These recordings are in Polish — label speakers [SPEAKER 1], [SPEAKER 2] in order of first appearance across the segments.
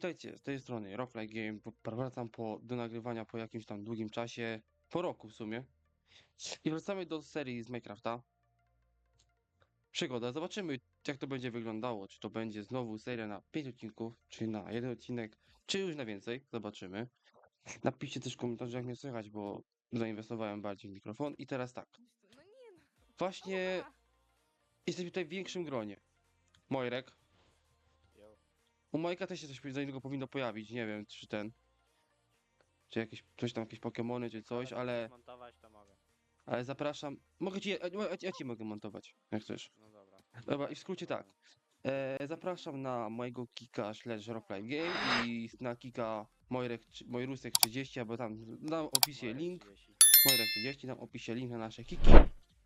[SPEAKER 1] witajcie, z tej strony Rocklight Game. Wracam po, do nagrywania po jakimś tam długim czasie, po roku w sumie. I wracamy do serii z Minecrafta. Przygoda, zobaczymy jak to będzie wyglądało. Czy to będzie znowu seria na 5 odcinków, czy na jeden odcinek, czy już na więcej. Zobaczymy. Napiszcie też w komentarzu jak mnie słychać, bo zainwestowałem bardziej w mikrofon. I teraz tak,
[SPEAKER 2] No no.
[SPEAKER 1] właśnie jesteśmy tutaj w większym gronie. Mojrek. U Majka też się coś za niego powinno pojawić, nie wiem, czy ten. Czy jakieś, coś tam, jakieś Pokemony, czy coś, ale,
[SPEAKER 3] montować to mogę.
[SPEAKER 1] ale zapraszam. Mogę ci, ja, ja ci mogę montować, jak chcesz.
[SPEAKER 3] No dobra.
[SPEAKER 1] Dobra, i w skrócie tak. E, zapraszam na mojego kika slash rocklife game i na kika Mojrek, Mojrusek 30, albo tam dam w opisie link.
[SPEAKER 3] 30.
[SPEAKER 1] Mojrek 30, dam w opisie link na nasze kiki.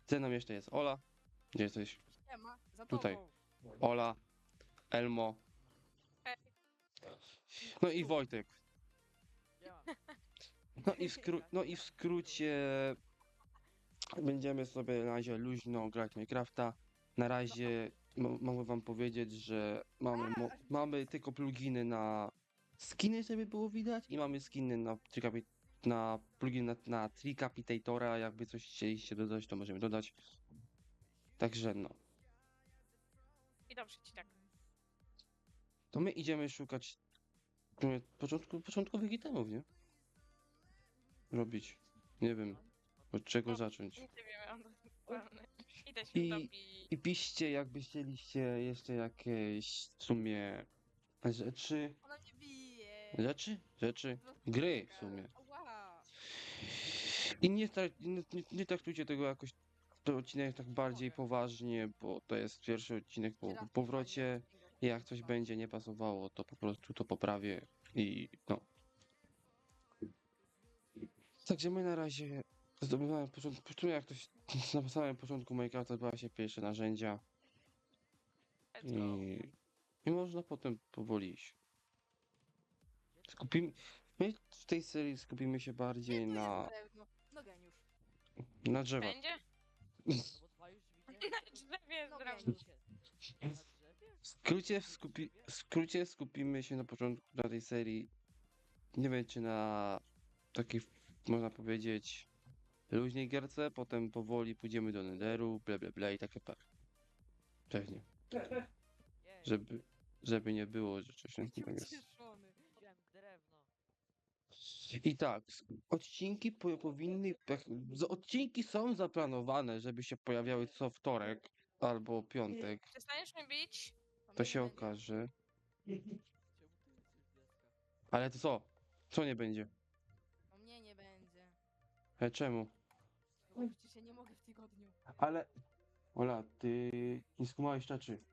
[SPEAKER 1] Ze mną jeszcze jest Ola. Gdzie jesteś?
[SPEAKER 2] Nie ma, za
[SPEAKER 1] Tutaj. Ola, Elmo. No i Wojtek.
[SPEAKER 3] Ja.
[SPEAKER 1] No i, w skró- no i w skrócie będziemy sobie na razie luźno grać w Minecrafta. Na razie mo- mogę wam powiedzieć, że mamy, mo- mamy tylko pluginy na skiny, żeby było widać i mamy skiny na, Tricapi- na plugin na, na Tricapitatora, jakby coś chcieliście dodać, to możemy dodać. Także no.
[SPEAKER 2] I dobrze ci tak.
[SPEAKER 1] To my idziemy szukać początku, początkowych itemów, nie? Robić. Nie wiem, od czego
[SPEAKER 2] No,
[SPEAKER 1] zacząć.
[SPEAKER 2] Nie wiem,
[SPEAKER 1] I-. I piszcie, jakby chcieliście jeszcze jakieś w sumie rzeczy.
[SPEAKER 2] Ona mnie bije.
[SPEAKER 1] Rzeczy? Rzeczy? Gry w sumie. I nie, tra- nie, nie, nie traktujcie tego jakoś ten odcinek tak bardziej poważnie, bo to jest pierwszy odcinek po po powrocie. I jak coś będzie nie pasowało, to po prostu to poprawię i no. Także my na razie zdobywamy początku, sumie jak ktoś na samym początku Minecrafta zdobywa się pierwsze narzędzia i, i można potem powoli iść. Skupimy, my w tej serii skupimy się bardziej
[SPEAKER 2] tu
[SPEAKER 1] na.
[SPEAKER 2] No geniusz.
[SPEAKER 1] na drzewach.
[SPEAKER 2] Będzie? Na drzewie No
[SPEAKER 1] skrócie, skupi, w skrócie skupimy się na początku na tej serii. Nie wiem, czy na takiej, można powiedzieć, luźnej gierce, potem powoli pójdziemy do Netheru, ble ble ble i takie par. Pewnie.
[SPEAKER 3] Jej,
[SPEAKER 1] Żeby, żeby nie było, że coś takiego jest. I tak, odcinki po, powinny, jak, z- odcinki są zaplanowane, żeby się pojawiały co wtorek albo piątek.
[SPEAKER 2] Przestaniesz mnie bić?
[SPEAKER 1] To się okaże.
[SPEAKER 3] Czemu ty jesteś bliska?
[SPEAKER 1] Ale to co? Co nie będzie?
[SPEAKER 2] O mnie nie będzie.
[SPEAKER 1] E, czemu?
[SPEAKER 2] No bo ja nie mogę w tygodniu.
[SPEAKER 1] Ale. Ola, ty nie skumałeś rzeczy.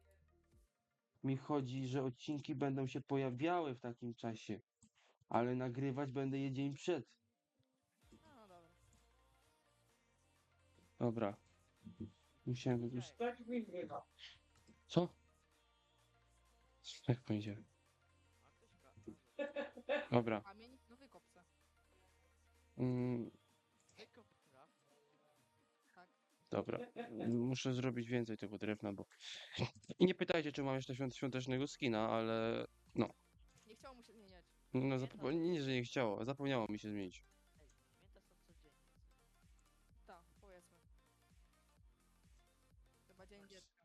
[SPEAKER 1] Mi chodzi, że odcinki będą się pojawiały w takim czasie, ale nagrywać będę je dzień przed.
[SPEAKER 2] No, no dobra.
[SPEAKER 1] Dobra. Musiałem już.
[SPEAKER 3] Ej,
[SPEAKER 1] Co?
[SPEAKER 3] Ktoś ka-
[SPEAKER 1] Dobra.
[SPEAKER 2] Kamień, no wykop se.
[SPEAKER 1] Mm,
[SPEAKER 3] Wykop
[SPEAKER 1] dobra. Muszę zrobić więcej tego drewna, bo. I nie pytajcie, czy mam jeszcze świąt świątecznego skina, ale.
[SPEAKER 2] Nie chciało mu się zmieniać.
[SPEAKER 1] No, zapo- nie, że nie chciało. Zapomniało mi się zmienić.
[SPEAKER 3] Ej, święta są codziennie.
[SPEAKER 2] Tak, powiedzmy. Chyba dzień dziecka.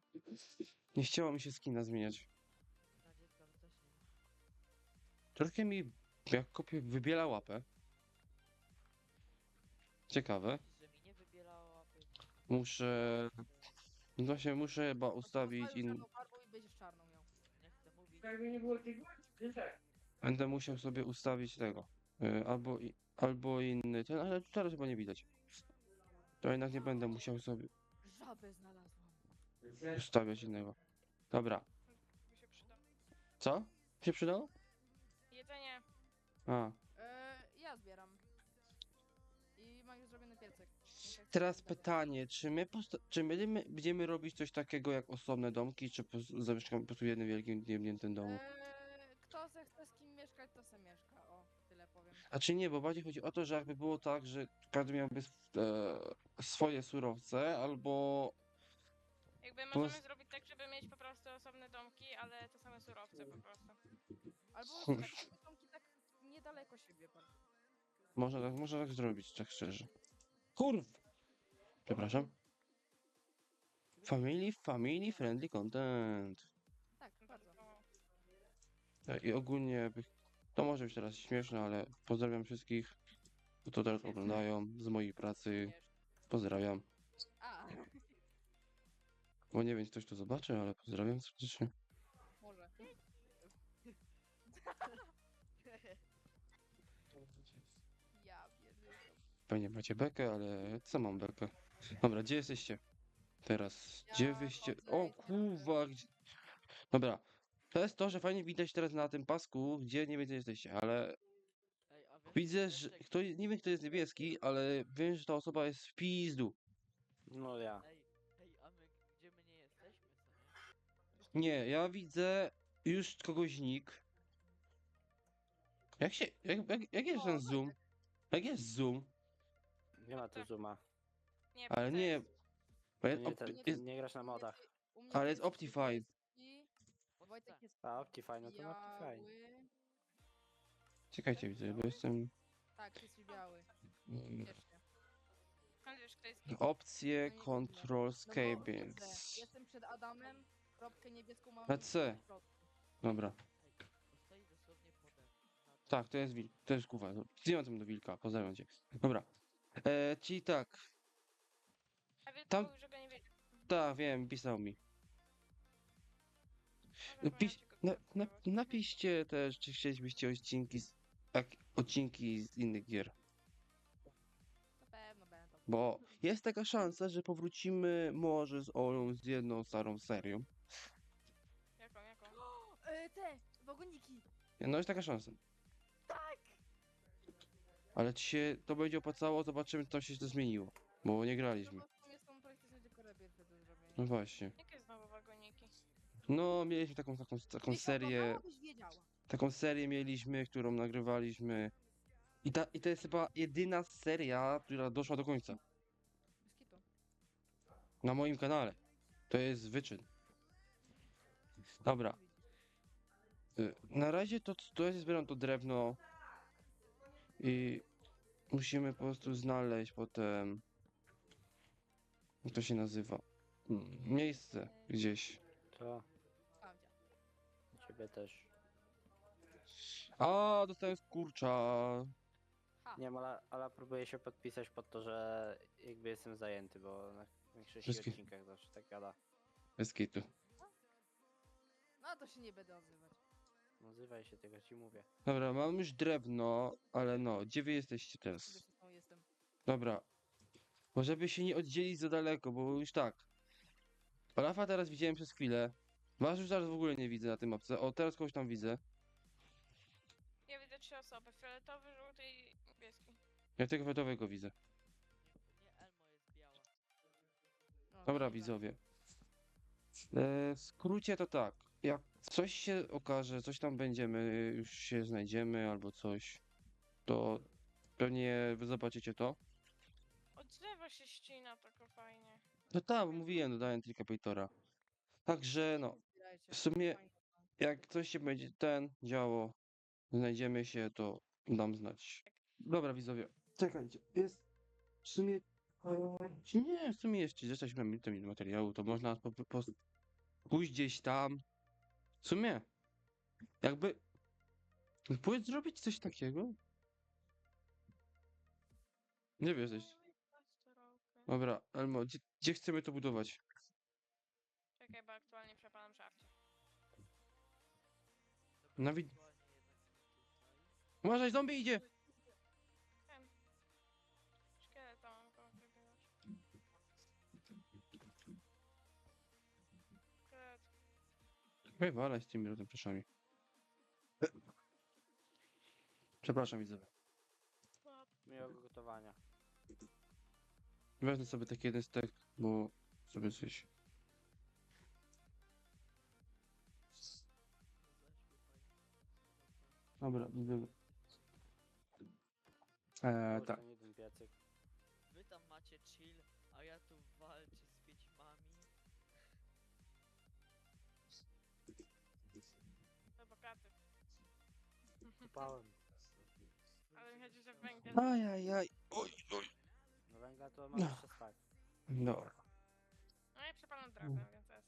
[SPEAKER 1] Nie chciało mi się skina zmieniać. Troszkę mi, jak kopię, wybiela łapę. Ciekawe.
[SPEAKER 3] Że mi nie łapy?
[SPEAKER 1] Muszę. no Właśnie muszę chyba ustawić in...
[SPEAKER 2] farbą i będziesz czarną miał.
[SPEAKER 3] Nie chcę mówić.
[SPEAKER 1] Będę musiał sobie ustawić tego. y, Albo, i- albo inny ten, ale teraz chyba nie widać. To jednak nie będę musiał sobie
[SPEAKER 2] Żabę znalazłam.
[SPEAKER 1] ustawiać innego. Dobra.
[SPEAKER 2] Mi się przyda.
[SPEAKER 1] Co? Się przydało? A.
[SPEAKER 2] E, ja zbieram. I mam już zrobiony piecyk.
[SPEAKER 1] Teraz pytanie, czy my, posta- czy my będziemy- będziemy robić coś takiego jak osobne domki, czy po prostu zamieszkamy po prostu w jednym wielkim, niemniętym domu?
[SPEAKER 2] Eee, kto zechce z kim mieszkać, to se mieszka. O, tyle powiem.
[SPEAKER 1] A czy nie, bo bardziej chodzi o to, że jakby było tak, że każdy miałby sw- e, swoje surowce, albo
[SPEAKER 2] Jakby możemy zrobić tak, żeby mieć po prostu osobne domki, ale te same surowce po prostu. Albo tak siebie bardzo.
[SPEAKER 1] Można tak, można tak zrobić, tak szczerze. Kurw! Przepraszam. Family, family friendly content.
[SPEAKER 2] Tak, bardzo.
[SPEAKER 1] E, I ogólnie, to może być teraz śmieszne, ale pozdrawiam wszystkich, którzy to teraz oglądają z mojej pracy. Pozdrawiam.
[SPEAKER 2] A,
[SPEAKER 1] Bo nie wiem, czy ktoś to zobaczy, ale pozdrawiam serdecznie.
[SPEAKER 2] może.
[SPEAKER 1] Pewnie macie bekę, ale co mam bekę? Dobra, gdzie jesteście? Teraz, gdzie
[SPEAKER 2] Ja
[SPEAKER 1] wyście?
[SPEAKER 2] chodzę
[SPEAKER 1] O
[SPEAKER 2] i teraz-
[SPEAKER 1] kurwa, gdzie... Dobra, to jest to, że fajnie widać teraz na tym pasku, gdzie nie wiem, gdzie jesteście, ale
[SPEAKER 3] Ej, a wiesz,
[SPEAKER 1] widzę, że kto, nie wiem, kto jest niebieski, ale wiem, że ta osoba jest w pizdu.
[SPEAKER 4] No ja.
[SPEAKER 3] Ej, a my gdzie my nie jesteśmy, co nie?
[SPEAKER 1] Nie, ja widzę już kogoś nick. Jak się, jak, jak, jak jest ten zoom? Jak jest zoom?
[SPEAKER 4] Nie ma tu zooma.
[SPEAKER 5] Nie,
[SPEAKER 1] Ale
[SPEAKER 5] to
[SPEAKER 1] nie,
[SPEAKER 5] jest-
[SPEAKER 1] bo jest,
[SPEAKER 4] nie,
[SPEAKER 1] op,
[SPEAKER 4] ten,
[SPEAKER 1] jest,
[SPEAKER 4] nie grasz na modach.
[SPEAKER 2] U mnie
[SPEAKER 1] ale jest Optifine.
[SPEAKER 2] I Wojtek jest
[SPEAKER 4] A Optifine, no to no
[SPEAKER 2] biały.
[SPEAKER 1] Czekajcie, widzę, bo jestem...
[SPEAKER 2] Tak, jest biały.
[SPEAKER 1] mm,
[SPEAKER 5] wiesz, kto jest kim?
[SPEAKER 1] Opcje,
[SPEAKER 2] No
[SPEAKER 1] control,
[SPEAKER 2] No bo Jestem przed Adamem, kropkę niebieską mam
[SPEAKER 1] Na C. Dobra.
[SPEAKER 3] Stoi dosłownie
[SPEAKER 1] Tak, to jest wilk. To jest kuwa. Zdjąłem do wilka, pozdrawiam cię. Dobra. E, czyli tak,
[SPEAKER 5] A
[SPEAKER 1] tam-
[SPEAKER 5] mówił, że go nie wiedział.
[SPEAKER 1] tak, wiem, pisał mi.
[SPEAKER 5] Może go
[SPEAKER 1] na, na,
[SPEAKER 5] kontaktować.
[SPEAKER 1] napiszcie też, czy chcielibyście odcinki z, odcinki z innych gier.
[SPEAKER 2] Na pewno będą.
[SPEAKER 1] Bo jest taka szansa, że powrócimy może z Olą z jedną starą serią.
[SPEAKER 5] Jaką, jaką?
[SPEAKER 2] E, te, wagoniki.
[SPEAKER 1] No jest taka szansa. Ale ci się to będzie opłacało, zobaczymy, co tam się to zmieniło. Bo nie
[SPEAKER 2] No
[SPEAKER 1] graliśmy.
[SPEAKER 2] są praktycznie tylko do zrobienia.
[SPEAKER 1] No właśnie.
[SPEAKER 5] Jakie znowu wagoniki?
[SPEAKER 1] No, mieliśmy taką, taką, taką serię.
[SPEAKER 2] wiedziała.
[SPEAKER 1] Taką serię mieliśmy, którą nagrywaliśmy. I, ta, I to jest chyba jedyna seria, która doszła do końca.
[SPEAKER 2] Bez kitu.
[SPEAKER 1] Na moim kanale. To jest wyczyn. Dobra. y, Na razie to, to ja zbieram to drewno. I musimy po prostu znaleźć potem. Jak to się nazywa? Miejsce gdzieś.
[SPEAKER 4] To ciebie też.
[SPEAKER 1] A, dostałem skurcza.
[SPEAKER 4] Nie wiem, ale, ale próbuję się podpisać pod to, że jakby jestem zajęty, bo na większości
[SPEAKER 1] Wszystkie-
[SPEAKER 4] odcinkach zawsze tak gada.
[SPEAKER 1] Bez kitu.
[SPEAKER 2] No to się nie będę odzywać.
[SPEAKER 4] Nazywaj się tego, ci mówię.
[SPEAKER 1] Dobra, mam już drewno, ale no, gdzie wy jesteście teraz?
[SPEAKER 2] jestem.
[SPEAKER 1] Dobra. Może by się nie oddzielić za daleko, bo już tak. Olafa teraz widziałem przez chwilę. Was już zaraz w ogóle nie widzę na tym mapce. O, teraz kogoś tam widzę.
[SPEAKER 5] Ja widzę trzy osoby. Fioletowy, żółty i niebieski.
[SPEAKER 1] Ja tego fioletowego widzę.
[SPEAKER 3] Nie, Elmo jest biała.
[SPEAKER 2] No,
[SPEAKER 1] Dobra, widzowie. E, w skrócie to tak. Jak coś się okaże, coś tam będziemy, już się znajdziemy albo coś, to pewnie wy zobaczycie to.
[SPEAKER 5] Od drzewa się ścina tako fajnie.
[SPEAKER 1] No tak, mówiłem, dodałem Tricapaitora. Także no, w sumie jak coś się będzie ten działo, znajdziemy się, to dam znać. Dobra, widzowie, czekajcie, jest w sumie, nie, w sumie jeszcze 6 minut materiału, to można po, po, pójść gdzieś tam. W sumie, jakby, pójść zrobić coś takiego? Nie wiesz. Dobra, Elmo, gdzie, gdzie chcemy to budować?
[SPEAKER 5] Czekaj, bo aktualnie przepalam żarcie.
[SPEAKER 3] Dobra,
[SPEAKER 1] Na wid-
[SPEAKER 3] aktualnie jednak tutaj.
[SPEAKER 1] Uważaj, zombie idzie! Wywalaj z tymi rodem przeszami. Przepraszam, widzowie.
[SPEAKER 4] Miłego gotowania.
[SPEAKER 1] Wezmę sobie taki jeden stek, bo sobie coś... Dobra, widzowie. Eee, tak.
[SPEAKER 4] ten jeden Upałem.
[SPEAKER 5] Ale mi chodzi, że węgiel.
[SPEAKER 1] Ajajaj. Oj, oj.
[SPEAKER 4] No węgla to mam jeszcze tak.
[SPEAKER 1] Dobra.
[SPEAKER 5] No i przepalam drogę, więc jest.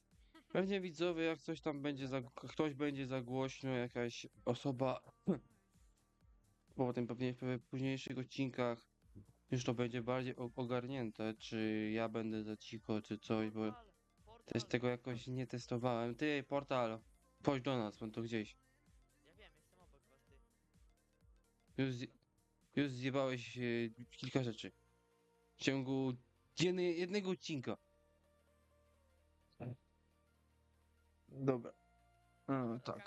[SPEAKER 1] Pewnie widzowie, jak coś tam będzie za, ktoś będzie za głośno, jakaś osoba, potem pewnie w późniejszych odcinkach już to będzie bardziej o- ogarnięte, czy ja będę za cicho, czy coś, bo
[SPEAKER 3] Portal, portal.
[SPEAKER 1] też tego jakoś nie testowałem. Ty, portal, chodź do nas, bo to gdzieś. Już, zje- już zjebałeś e, kilka rzeczy. W ciągu jednej, jednego odcinka. Dobra. A, tak.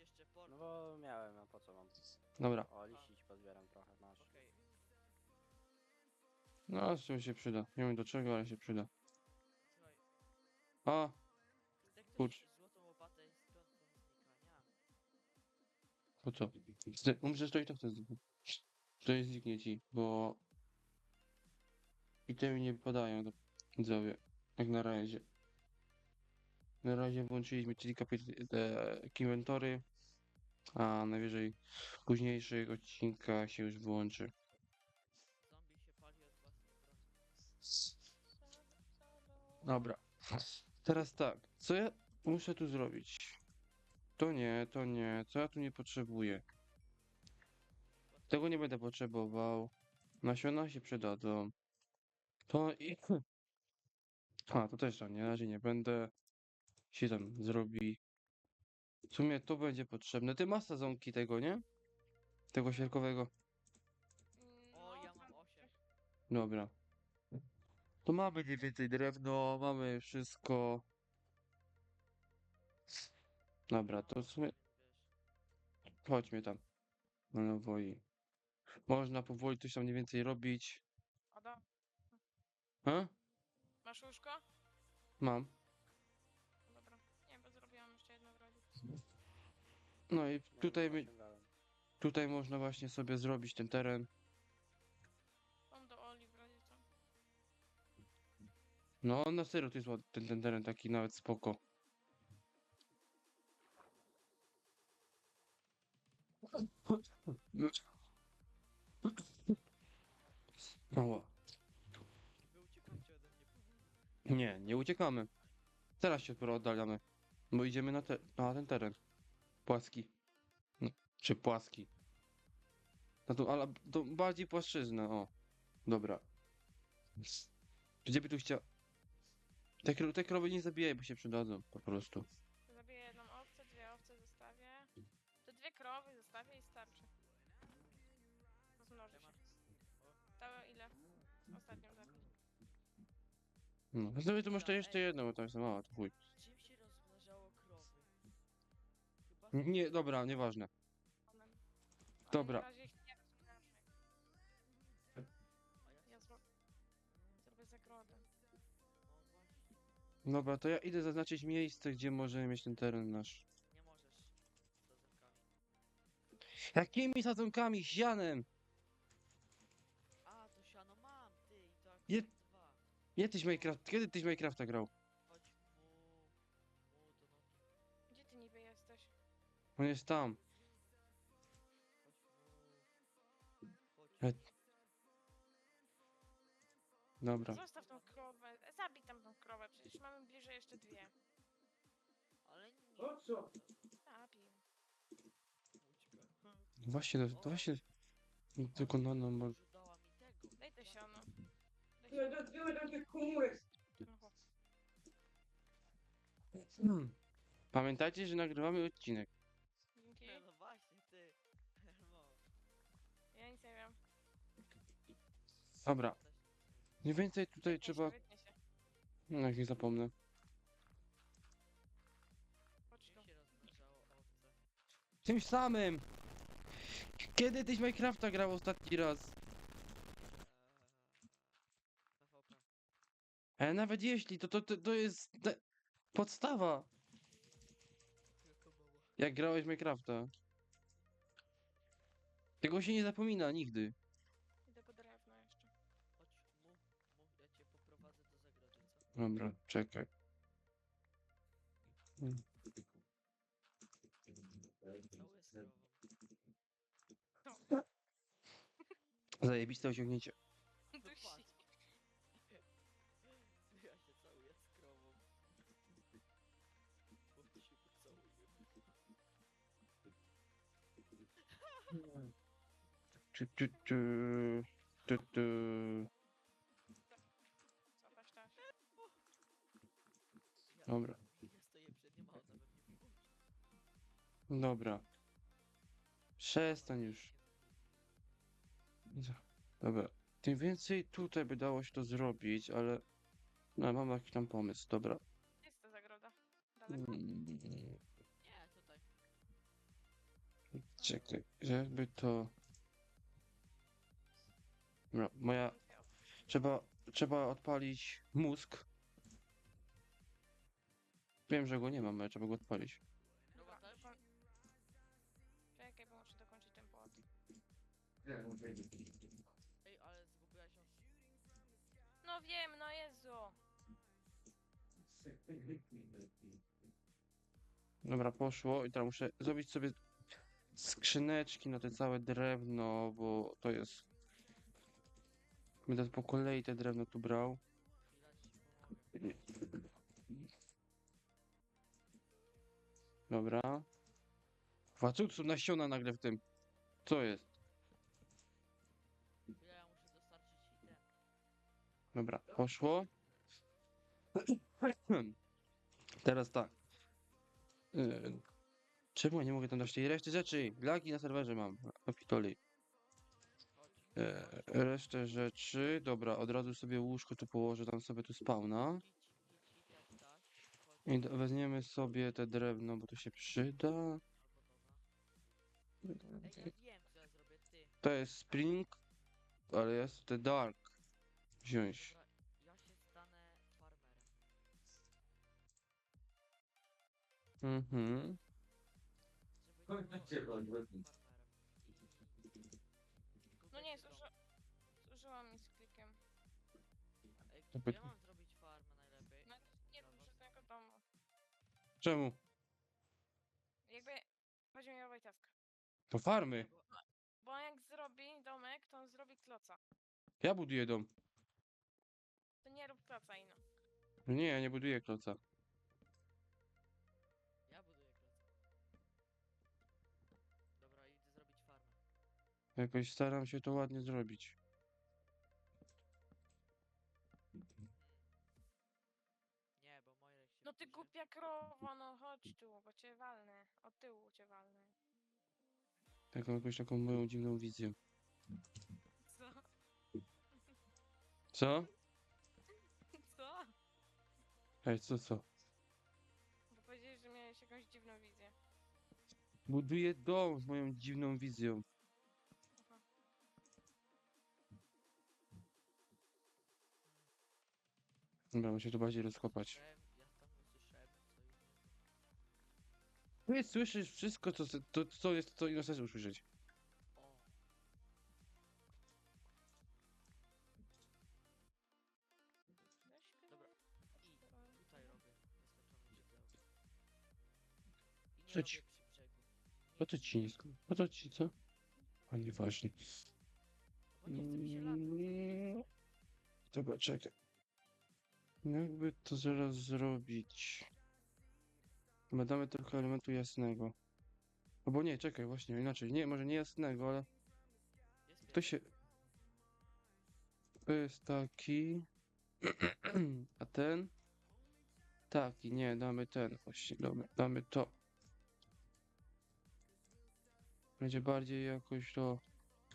[SPEAKER 3] Jeszcze portal.
[SPEAKER 4] No bo miałem, a po co mam?
[SPEAKER 1] Dobra.
[SPEAKER 4] O, liścić pozbieram trochę, masz.
[SPEAKER 3] Okej.
[SPEAKER 1] No, z czym się przyda? Nie wiem do czego, ale się przyda.
[SPEAKER 3] Słuchaj,
[SPEAKER 1] A,
[SPEAKER 3] ktoś
[SPEAKER 1] Kurcz.
[SPEAKER 3] złotą łopatę i skąd znikania?
[SPEAKER 1] po co? Umrzesz to i to chcę zniknąć. To nie zniknie ci, bo... I te mi nie wypadają do widzowie. Jak na razie. Na razie włączyliśmy kilka inwentory, a najwyżej w późniejszych odcinkach się już wyłączy. Dobra. Teraz tak, co ja muszę tu zrobić? To nie, to nie, co ja tu nie potrzebuję? Tego nie będę potrzebował. Nasiona się przydadzą. To i... A, to też tam nie, na razie nie będę. Się tam zrobi. W sumie to będzie potrzebne. Ty masz sadzonki tego, nie? Tego świerkowego.
[SPEAKER 3] O,
[SPEAKER 5] No,
[SPEAKER 3] ja
[SPEAKER 5] tam-
[SPEAKER 3] mam 8.
[SPEAKER 1] Dobra. To mamy mniej więcej drewno, mamy wszystko. Dobra, to w sumie chodźmy tam. Na Nowoi. Można powoli coś tam mniej więcej robić.
[SPEAKER 5] Ada,
[SPEAKER 1] A?
[SPEAKER 5] masz łóżko?
[SPEAKER 1] Mam.
[SPEAKER 5] Dobra. Nie, bo zrobiłam jeszcze jedno w razie.
[SPEAKER 1] No i tutaj, my, tutaj można właśnie sobie zrobić ten teren.
[SPEAKER 5] Mam do Oli w razie co.
[SPEAKER 1] No, na serio, to jest ład- ten, ten teren taki nawet spoko. Ała.
[SPEAKER 3] Wy ode mnie.
[SPEAKER 1] Nie, nie uciekamy. Teraz się dopiero oddalamy. Bo idziemy na, te, na ten teren. Płaski. No, czy płaski. No to, ale to bardziej płaszczyzna, o. Dobra. Gdzie by tu chciał... Te, te krowy nie zabijaj, bo się przydadzą, po prostu. No, to masz to jeszcze jedno, bo to jest to chuj.
[SPEAKER 3] Czym się rozmnażało krowy?
[SPEAKER 1] Nie, dobra, nieważne. Dobra.
[SPEAKER 5] Zrobię
[SPEAKER 1] Dobra, to ja idę zaznaczyć miejsce, gdzie możemy mieć ten teren nasz.
[SPEAKER 3] nie możesz. Z.
[SPEAKER 1] Jakimi sadzonkami? Sianem! Nie tyś Minecraft, kiedy tyś Minecrafta grał?
[SPEAKER 3] Chodź mu, mu do nogi.
[SPEAKER 5] Gdzie ty niby jesteś?
[SPEAKER 1] On jest tam.
[SPEAKER 3] Chodź mu. Chodź.
[SPEAKER 1] Dobra.
[SPEAKER 5] Zostaw tą krowę. Zabij tam tą krowę, przecież mamy bliżej jeszcze dwie.
[SPEAKER 3] Ale nie.
[SPEAKER 5] Zabij.
[SPEAKER 1] Właśnie, to, to właśnie... Tylko no, no, bo...
[SPEAKER 5] Siano.
[SPEAKER 6] do, do tych.
[SPEAKER 1] Hmm. Pamiętajcie, że nagrywamy odcinek.
[SPEAKER 5] Dzięki.
[SPEAKER 3] No właśnie, ty. No.
[SPEAKER 5] Ja nic nie wiem.
[SPEAKER 1] Dobra. Mniej więcej tutaj
[SPEAKER 5] Wytnie
[SPEAKER 1] trzeba...
[SPEAKER 5] Się, wytnie się.
[SPEAKER 1] No, jak nie zapomnę.
[SPEAKER 5] Chodź tu.
[SPEAKER 3] Czym się rozmnażało owce?
[SPEAKER 1] Tym samym! Kiedy tyś Minecrafta grał ostatni raz?
[SPEAKER 3] Eee, PvP.
[SPEAKER 1] E, nawet jeśli, to to, to, to jest... te- Podstawa!
[SPEAKER 3] Mała.
[SPEAKER 1] Jak grałeś w Minecrafta. Tego się nie zapomina nigdy.
[SPEAKER 5] Idę po drewno jeszcze.
[SPEAKER 3] Chodź mu, mu, ja cię poprowadzę do zagrody, co?
[SPEAKER 1] Dobra, czekaj.
[SPEAKER 3] Jest.
[SPEAKER 1] Zajebiste osiągnięcie. Tu, tu, tu, tu, tu. Dobra, dobra. Przestań już. Dobra. Tym więcej tutaj by dało się to zrobić, ale... No, mam jakiś tam pomysł, dobra.
[SPEAKER 5] Jest ta zagroda? Daleko?
[SPEAKER 1] Mm,
[SPEAKER 3] Nie, tutaj.
[SPEAKER 1] Czekaj, żeby to... Moja... Trzeba, trzeba odpalić mózg. Wiem, że go nie mam, ale trzeba go odpalić.
[SPEAKER 5] Dobra, Czekaj, bo muszę dokończyć ten płot.
[SPEAKER 3] Ej, ale zgubiłaś ją.
[SPEAKER 5] No wiem, no Jezu.
[SPEAKER 1] Dobra, poszło i teraz muszę zrobić sobie skrzyneczki na te całe drewno, bo to jest... Będę po kolei te drewno tu brał. Dobra. Są nasiona nagle w tym? Co jest?
[SPEAKER 3] Ja muszę dostarczyć.
[SPEAKER 1] Dobra, poszło. Teraz tak. Yy, Czemu ja nie mogę tam dać tej reszty rzeczy? Lagi na serwerze mam. No pitoli. Yy, resztę rzeczy. Dobra, od razu sobie łóżko tu położę, tam sobie tu spawna. I weźmiemy sobie te drewno, bo to się przyda.
[SPEAKER 3] Wiem, co.
[SPEAKER 1] To jest spring, ale jest te dark. Wziąć.
[SPEAKER 3] Ja się stanę farmerem.
[SPEAKER 1] Mhm. Pyta-
[SPEAKER 3] mam zrobić farmę najlepiej?
[SPEAKER 5] No nie rób żadnego domu.
[SPEAKER 1] Czemu?
[SPEAKER 5] Jakby chodzi mi o Wojtaska.
[SPEAKER 1] To farmy.
[SPEAKER 5] Bo on jak zrobi domek, to on zrobi kloca.
[SPEAKER 1] Ja buduję dom.
[SPEAKER 5] To nie rób kloca ino.
[SPEAKER 1] No Nie, ja nie buduję kloca.
[SPEAKER 3] Ja buduję klocek. Dobra, idę zrobić farmę.
[SPEAKER 1] Jakoś staram się to ładnie zrobić.
[SPEAKER 5] Krowa, no chodź tu, bo cię walnę. Od tyłu cię walnę.
[SPEAKER 1] Taką jakąś taką moją dziwną wizję.
[SPEAKER 5] Co?
[SPEAKER 1] Co?
[SPEAKER 5] Co?
[SPEAKER 1] Ej, co, co?
[SPEAKER 5] Bo powiedziałeś, że miałeś jakąś dziwną wizję.
[SPEAKER 1] Buduję dom z moją dziwną wizją.
[SPEAKER 5] Aha.
[SPEAKER 1] Dobra, muszę to bardziej rozkopać. Nie słyszysz wszystko, co, to, co jest, co inno chcesz usłyszeć.
[SPEAKER 3] O! Dobra, i tutaj robię nieskończone źródełko. I nie
[SPEAKER 1] Co ci-
[SPEAKER 3] robię przy brzegu.
[SPEAKER 1] Po co ci nie sk- Po co ci co? A nieważne.
[SPEAKER 3] Bo nie chce mi się latać.
[SPEAKER 1] Mm, Dobra, czekaj. Jakby to zaraz zrobić? Chyba damy trochę elementu jasnego. Albo nie, czekaj, właśnie, inaczej. Nie, może nie jasnego, ale to się... To jest taki... A ten? Taki, nie, damy ten właśnie, damy, damy to. Będzie bardziej jakoś to...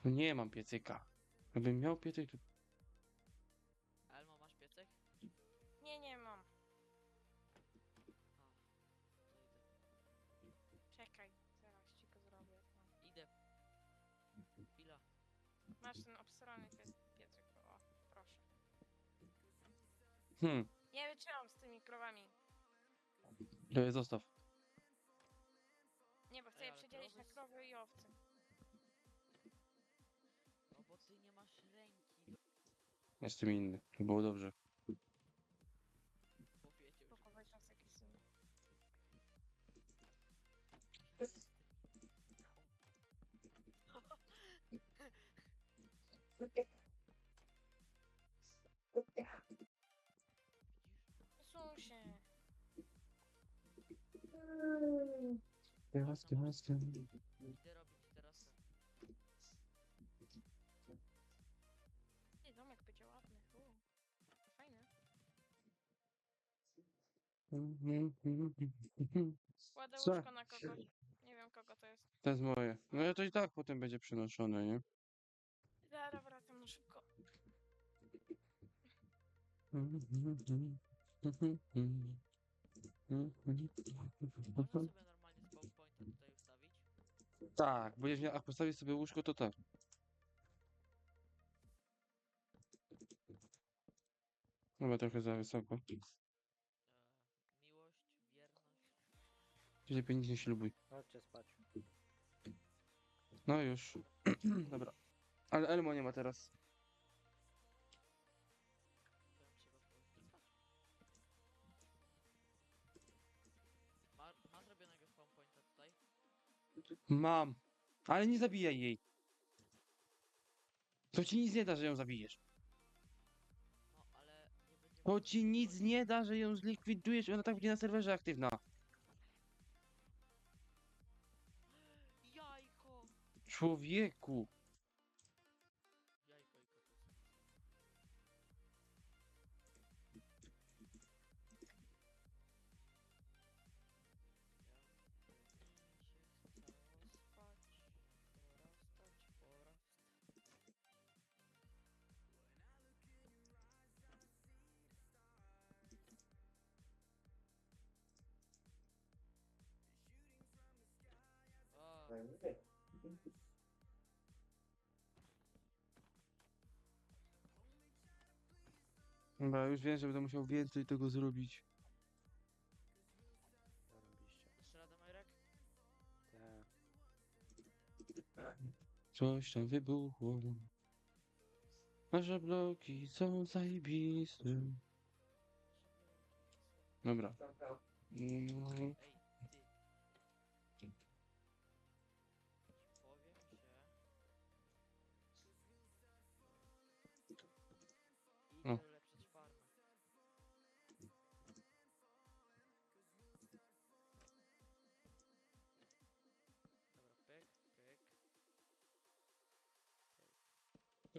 [SPEAKER 1] No nie mam piecyka. Gdybym miał piecyk, to... Hmm,
[SPEAKER 5] Nie wytrzymam z tymi krowami.
[SPEAKER 1] to zostaw.
[SPEAKER 5] Nie, bo chcę
[SPEAKER 3] Ej,
[SPEAKER 5] je
[SPEAKER 3] ale
[SPEAKER 5] przedzielić na
[SPEAKER 3] krowy s-
[SPEAKER 5] krowy i owce.
[SPEAKER 3] No bo ty nie masz ręki
[SPEAKER 1] Jestem inny, to było dobrze. Gaz, gaz.
[SPEAKER 3] Idę robić teraz.
[SPEAKER 5] Nie, domek będzie ładny. U, fajny. Kładę
[SPEAKER 1] Co?
[SPEAKER 5] łóżko na kogoś. Nie wiem kogo to jest.
[SPEAKER 1] To jest moje. No ja to i tak potem będzie przenoszone, nie?
[SPEAKER 5] Zaraz wracam na szybko.
[SPEAKER 3] Możesz sobie
[SPEAKER 1] Tak, będziesz miał, jak postawisz sobie łóżko, to tak. Chyba trochę za wysoko.
[SPEAKER 3] Miłość, wierność.
[SPEAKER 1] Ty lepiej nic nie ślubuj.
[SPEAKER 4] Chodźcie spać.
[SPEAKER 1] No już. Dobra. Ale Elmo nie ma teraz. Mam. Ale nie zabijaj jej. To ci nic nie da, że ją zabijesz.
[SPEAKER 3] No, ale nie.
[SPEAKER 1] To ci nic nie da, że ją zlikwidujesz i ona tak będzie na serwerze aktywna.
[SPEAKER 3] Jajko!
[SPEAKER 1] Człowieku.
[SPEAKER 3] A,
[SPEAKER 1] Dobra, już wiem, że będę musiał więcej tego zrobić.
[SPEAKER 4] Zarobiście.
[SPEAKER 3] Jeszcze radę, Majrek?
[SPEAKER 4] Tak.
[SPEAKER 1] Coś tam wybuchło. Nasze bloki są zajebiste. Dobra. Mm,
[SPEAKER 3] Ej,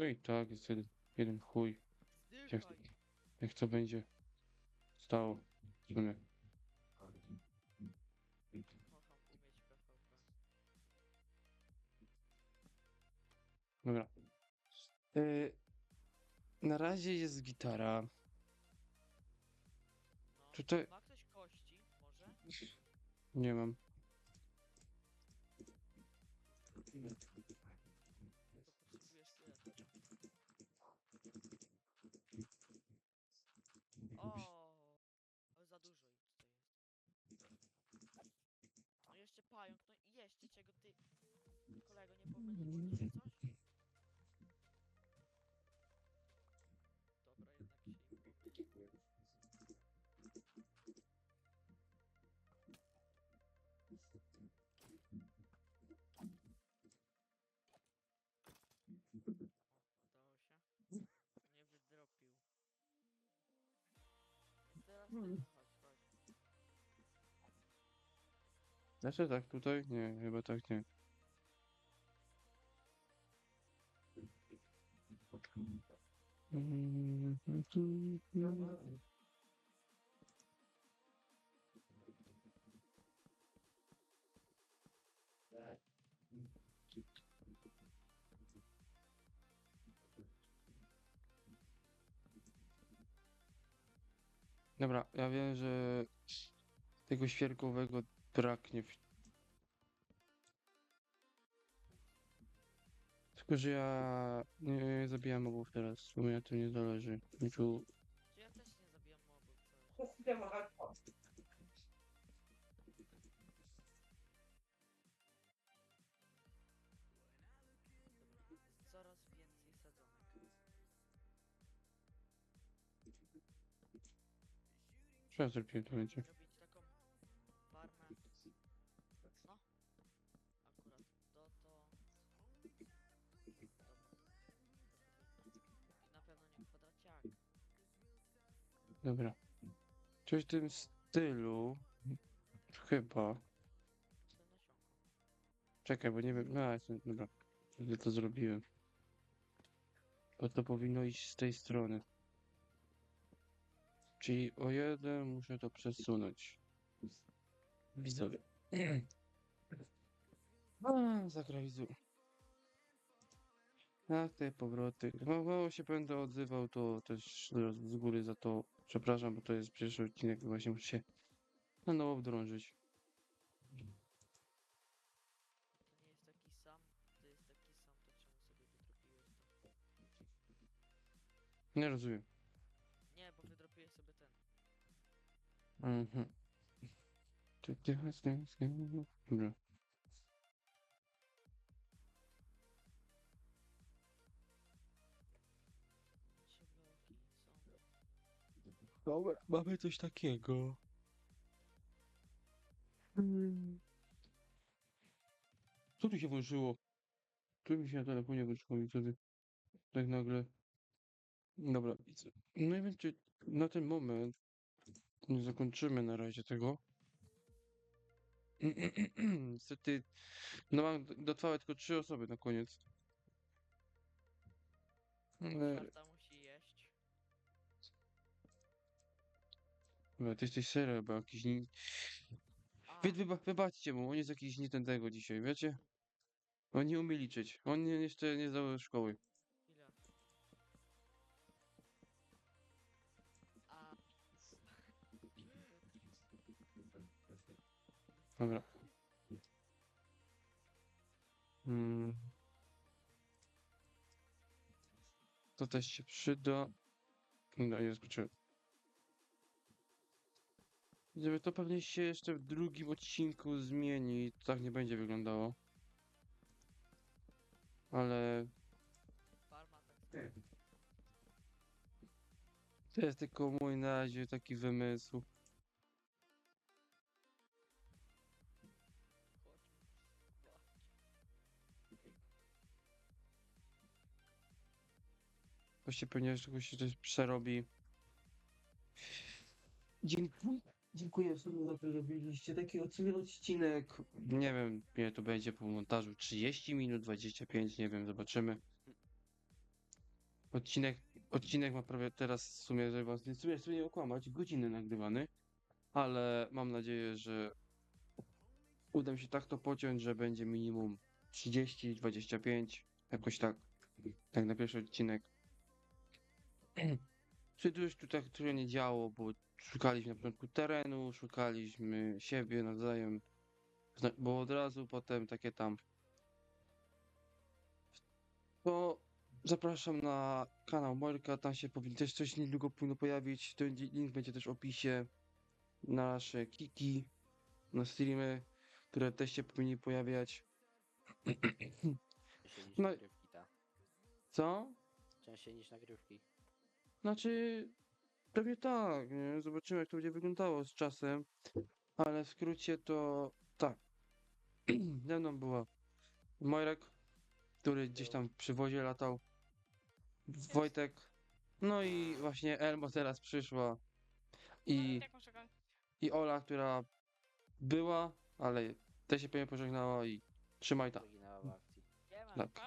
[SPEAKER 1] No i tak, jest jeden, jeden chuj. Jak, jak to będzie stało. W sumie.
[SPEAKER 3] Kocham umieć PvP.
[SPEAKER 1] Dobra. Y, na razie jest gitara.
[SPEAKER 3] No,
[SPEAKER 1] Tutaj-
[SPEAKER 3] Ma ktoś kości, może?
[SPEAKER 1] Nie mam.
[SPEAKER 3] Chodź.
[SPEAKER 1] Znaczy tak tutaj? Nie, chyba tak nie. Dobra, ja wiem, że tego świerkowego braknie. W... Tylko, że ja nie zabijam mobów teraz, bo mi na tym nie zależy.
[SPEAKER 3] Czy ja też nie zabijam mobów. Dobra,
[SPEAKER 1] ja zrobiłem to będzie?
[SPEAKER 3] Robić taką farmę. No. Akurat dotąd. Dobra. I na pewno nie kwadraciak.
[SPEAKER 1] Dobra. Coś w tym stylu. Chyba. Czekaj, bo nie wiem. A, jestem, dobra. Źle to zrobiłem. Bo to powinno iść z tej strony. Czyli o jeden muszę to przesunąć. Widzowie. A. Ach, te powroty. Mało się będę odzywał, to też z góry za to przepraszam, bo to jest pierwszy odcinek, właśnie muszę się na nowo wdrążyć.
[SPEAKER 3] To nie jest taki sam, to jest taki sam, to czemu sobie to?
[SPEAKER 1] Nie rozumiem. Mhm. Dobra. Dobra, mamy coś takiego. Mm. Co tu się włączyło? Tu mi się na telefonie włączyło i wtedy tak nagle. Dobra, widzę. No i wiem, czy na ten moment nie zakończymy na razie tego. Niestety, no mam dotrwałe tylko trzy osoby na koniec. Ale-
[SPEAKER 3] Czwarta musi jeść.
[SPEAKER 1] Dobra, ty jesteś serio chyba jakiś nie...
[SPEAKER 3] A,
[SPEAKER 1] Wy, wyba, wybaczcie mu, on jest jakiś nie ten tego dzisiaj, wiecie? On nie umie liczyć. On nie, jeszcze nie zdał szkoły. Dobra. Mm. To też się przyda. No, nie. Żeby to pewnie się jeszcze w drugim odcinku zmieni. To tak nie będzie wyglądało. Ale to jest tylko mój na razie taki wymysł. To się pewnie się coś przerobi. Dziękuję. Dziękuję w sumie za to, że robiliście taki odsunięty odcinek. Nie wiem, ile to będzie po montażu. 30 minut, 25, nie wiem, zobaczymy. Odcinek, odcinek ma prawie teraz w sumie, żeby was nie, w sumie nie okłamać, godziny nagrywany, ale mam nadzieję, że uda mi się tak to pociąć, że będzie minimum 30, 25, jakoś tak, tak na pierwszy odcinek. Czy coś tu tak trochę nie działo, bo szukaliśmy na początku terenu, szukaliśmy siebie nawzajem, bo od razu potem takie tam. To zapraszam na kanał Morka, tam się powinno też coś niedługo powinno pojawić. Ten link będzie też w opisie. Na nasze kiki, na streamy, które też się powinny pojawiać.
[SPEAKER 4] Częściej niż
[SPEAKER 1] No-
[SPEAKER 4] nagrywki, ta.
[SPEAKER 1] Co?
[SPEAKER 4] Częściej niż nagrywki.
[SPEAKER 1] Znaczy, pewnie tak, nie? Zobaczymy, jak to będzie wyglądało z czasem. Ale w skrócie to tak. Ze mną była Mojrek, który gdzieś tam w przywozie latał. Wojtek. No i właśnie Elmo teraz przyszła. I,
[SPEAKER 5] muszę kończyć?
[SPEAKER 1] i Ola, która była, ale też się pewnie pożegnała i trzymaj ta.
[SPEAKER 4] Oryginała w akcji.
[SPEAKER 3] Nie ma.
[SPEAKER 1] Tak.